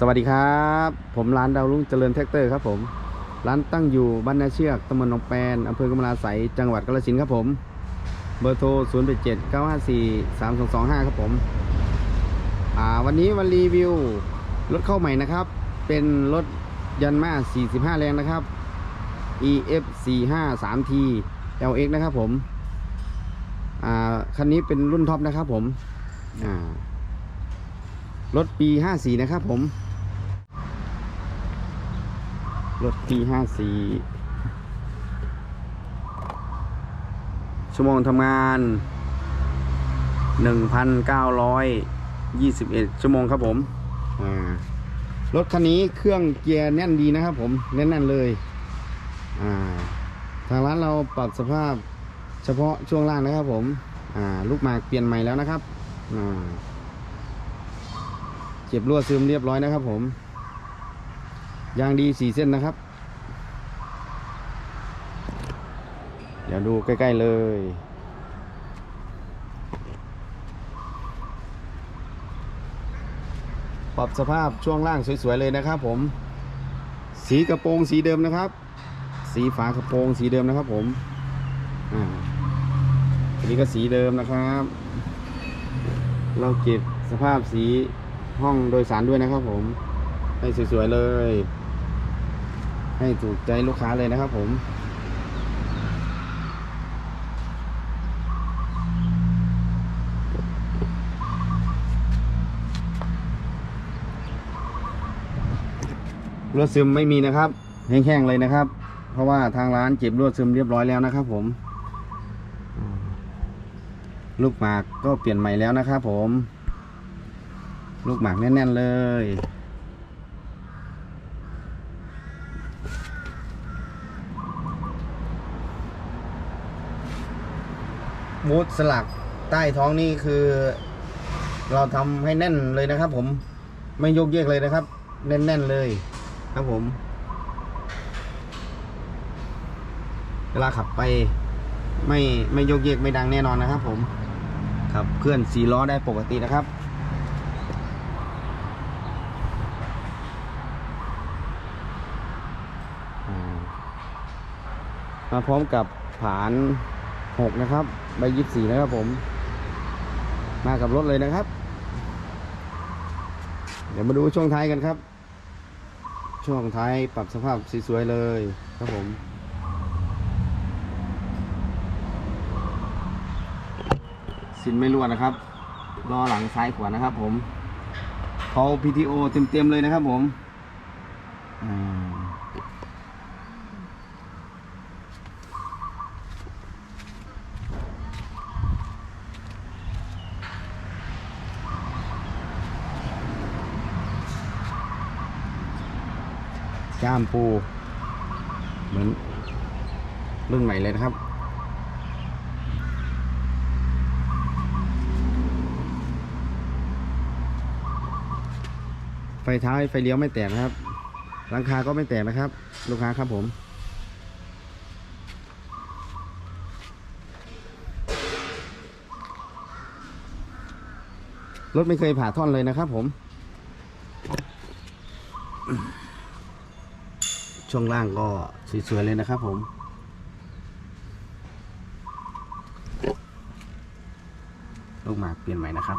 สวัสดีครับ ผมร้านดาวรุ่งเจริญแท็กเตอร์ครับผม ร้านตั้งอยู่บ้านนาเชือกตำบลหนองแปนอำเภอกำมะลาไสจังหวัดกาฬสินธุ์ครับผม เบอร์โทร0 8 7 9 5 4 3 2 2 5 ครับผมอ่าวันนี้มารีวิวรถเข้าใหม่นะครับ เป็นรถยันมา 45 แรงนะครับ EF 4 5 3 T LX นะครับผมอ่าคันนี้เป็นรุ่นท็อปนะครับผมอ่ารถปี 54 นะครับผม รถปี54ชั่วโมงทำงาน1,921ชั่วโมงครับผมอ่ารถคันนี้เครื่องเกียร์แน่นดีนะครับผมแน่นๆเลยอ่าทางร้านเราปรับสภาพเฉพาะช่วงล่างนะครับผมอ่าลูกหมากเปลี่ยนใหม่แล้วนะครับอ่าเก็บรั่วซึมเรียบร้อยนะครับผม ยางดีสี่เส้นนะครับ เดี๋ยวดูใกล้ ๆ เลยปรับสภาพช่วงล่างสวย ๆ เลยนะครับผม สีกระโปรงสีเดิมนะครับ สีฝากระโปรงสีเดิมนะครับผมอ่าอันนี้ก็สีเดิมนะครับ เราเก็บสภาพสีห้องโดยสารด้วยนะครับผม ให้สวย ๆ เลย ให้ถูกใจลูกค้าเลยนะครับผมรั่วซึมไม่มีนะครับ แห้งๆเลยนะครับ เพราะว่าทางร้านเก็บรั่วซึมเรียบร้อยแล้วนะครับ ผมอืมลูกหมากก็เปลี่ยนใหม่แล้วนะครับผม ลูกหมากแน่นๆเลย บูธสลักใต้ท้องนี่คือ เราทำให้แน่นเลยนะครับ ผมไม่โยกเยกเลยนะครับ แน่นๆเลยครับผม เวลาขับไปไม่ไม่โยกเยกไม่ดังแน่นอนนะครับ ผมขับเคลื่อนสีล้อได้ปกตินะครับมาพร้อมกับผาน หกนะครับ ใบยี่สี่นะครับผม มากับรถเลยนะครับ เดี๋ยวมาดูช่วงท้ายกันครับ ช่วงท้ายปรับสภาพสวยๆเลยครับผมสินไม่รั่วนะครับล้อหลังซ้ายขวานะครับผมเขา PTO เต็มๆเลยนะครับผมอ่า จ้ามปู เหมือนรุ่นใหม่เลยนะครับ ไฟท้ายไฟเลี้ยวไม่แตกนะครับหลังคาก็ไม่แตกนะครับ ลูกค้าครับผมรถไม่เคยผ่าท่อนเลยนะครับผม ช่วงล่างก็สวยๆเลยนะครับผม ลูกหมากเปลี่ยนใหม่นะครับ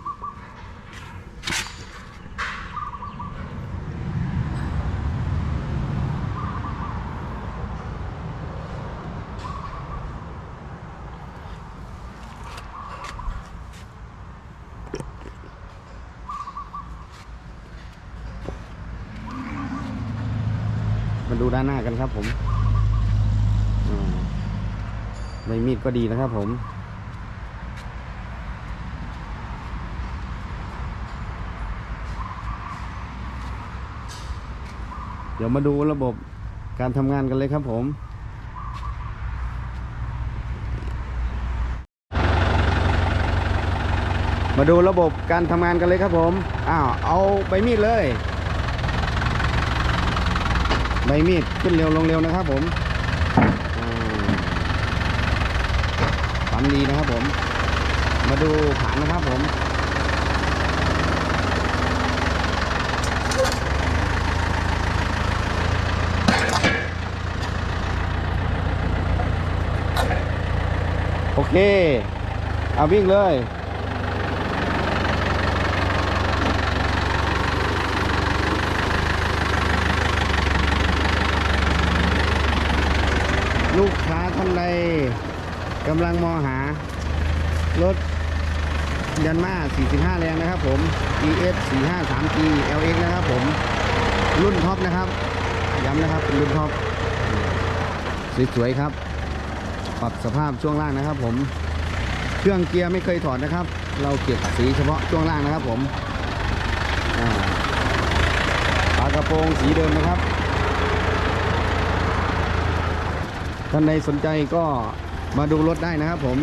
มาดูด้านหน้ากันครับผมใบมีดก็ดีนะครับผมเดี๋ยวมาดูระบบการทำงานกันเลยครับผม มาดูระบบการทำงานกันเลยครับผม อ้าว เอาใบมีดเลย ใบมีดขึ้นเร็วลงเร็วนะครับผมปั๊ดีนะครับผม มาดูขานนะครับผมโอเค เอาวิ่งเลย ลูกค้าท่านใดกำลังมองหารถยันมา 45 แรงนะครับผม EF 453G LX นะครับผม รุ่นท็อปนะครับ ย้ำนะครับเป็นรุ่นท็อป สวยๆครับ ปรับสภาพช่วงล่างนะครับผม เครื่องเกียร์ไม่เคยถอดนะครับ เราเก็บสีเฉพาะช่วงล่างนะครับผมอ่าฝากระโปรงสีเดิมนะครับ ท่านใดสนใจก็มาดูรถได้นะครับผม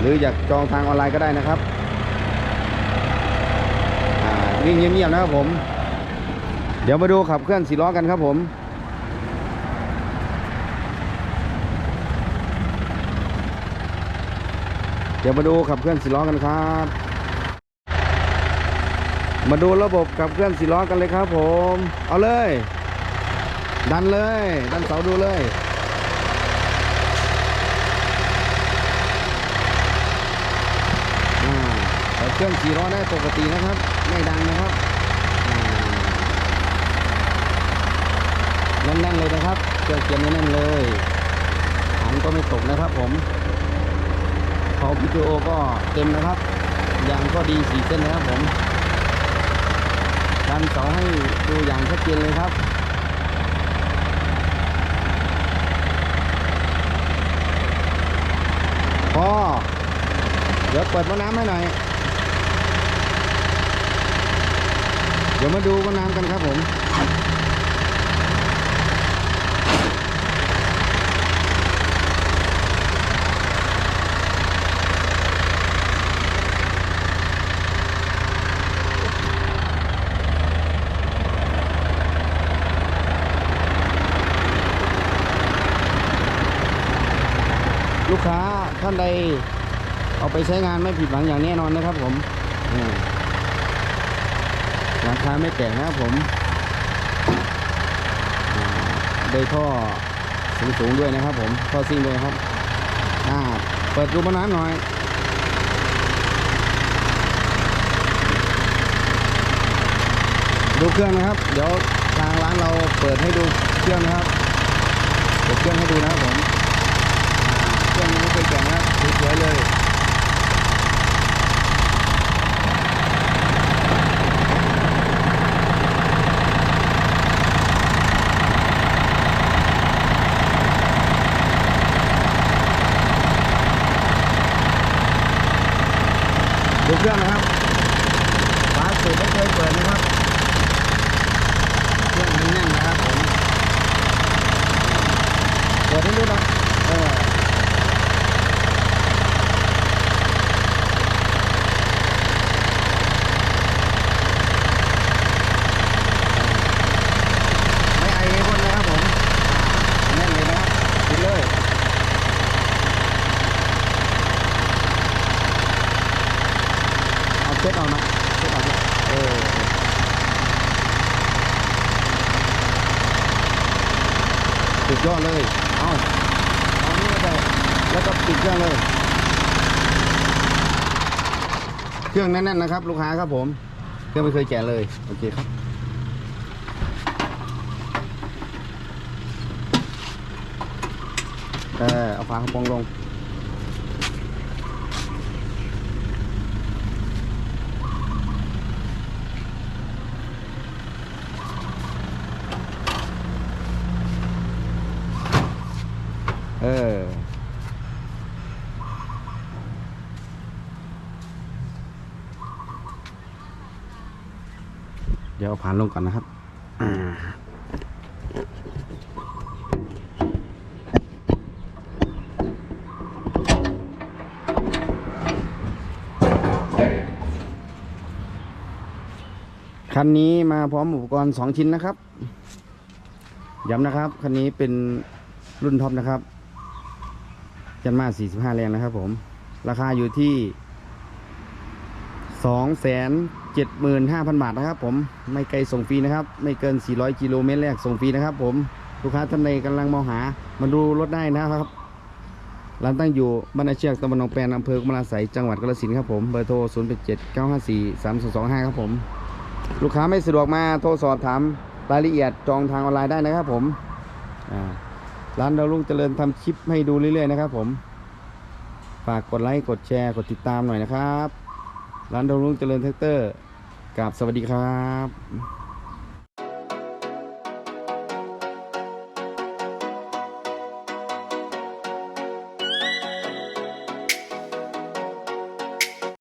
หรืออยากจองทางออนไลน์ก็ได้นะครับวิ่งเงียบๆนะครับผม เดี๋ยวมาดูขับเคลื่อนสีล้อกันครับผมเดี๋ยวมาดูขับเคลื่อนสีล้อกันครับ มาดูระบบขับเคลื่อนสีล้อกันเลยครับผม เอาเลย ดันเลย ดันเสาดูเลย อ่า เลื่อนสีล้อได้ปกตินะครับ ไม่ดังนะครับแน่นๆเลยนะครับเครื่องเกียร์แน่นๆเลยหางก็ไม่ตกนะครับผมเขาวิดีโอก็เต็มนะครับยางก็ดีสีเส้นนะครับผมดันเสาให้ดูอย่างชัดเจนเลยครับพอเดี๋ยวเปิดว่าน้ำให้หน่อย ดี๋ยวมาดูว่าน้ำกันครับผมลูกค้าท่านใดเอาไปใช้งานไม่ผิดหวังอย่างแน่นอนนะครับผม อืมราคาไม่แตกนะครับผมได้ท่อสูงๆด้วยนะครับผมท่อซิ่งด้วยครับอ่าเปิดรูปน้ำหน่อยดูเครื่องนะครับ เดี๋ยวทางร้านเราเปิดให้ดูเครื่องนะครับ เปิดเครื่องให้ดูนะครับผม เครื่องนี้ไม่เคยแกะนะครับสวยๆเลย เครื่องนะครับฝาสูบไม่เคยเปิดนะครับ เครื่องแน่นๆนะครับผมเปิดให้ดูหนะเออ ไม่ไอให้พ่นนะครับผมแน่นเลยนะครับปิดเลย เช็ดเอานะเช็ดเอานะเออสุดยอดเลย เอาเอานี่ได้แล้วก็ปิดเครื่องเลย เครื่องแน่นๆนะครับ ลูกค้าครับผม เครื่องไม่เคยแกะเลย โอเคครับเออเอาฝากระโปรงลง เออ เดี๋ยวเอาผ่านลงก่อนนะครับคันนี้มาพร้อมอุปกรณ์ 2 ชิ้นนะครับ ย้ำนะครับ คันนี้เป็นรุ่นท็อปนะครับ ยันมา45แรงนะครับผม ราคาอยู่ที่275,000บาทนะครับ ผมไม่ไกลส่งฟรีนะครับ ไม่เกิน400กิโลเมตรแรกส่งฟรีนะครับ ผมลูกค้าท่านใดกำลังมองหามาดูรถได้นะครับร้านตั้งอยู่บ้านนาเชือกตำบลหนองแปนอำเภอกมลาไสจังหวัดกาฬสินธุ์ครับผมเบอร์โทร0 8 7 9 5 4 3 2 2 5 ครับผม ลูกค้าไม่สะดวกมาโทรสอบถามรายละเอียดจองทางออนไลน์ได้นะครับผมอ่า ร้านดาวรุ่งเจริญทำคลิปให้ดูเรื่อยๆนะครับ ผม ฝากกดไลค์กดแชร์กดติดตามหน่อยนะครับ ร้านดาวรุ่งเจริญแท็กเตอร์กับสวัสดีครับ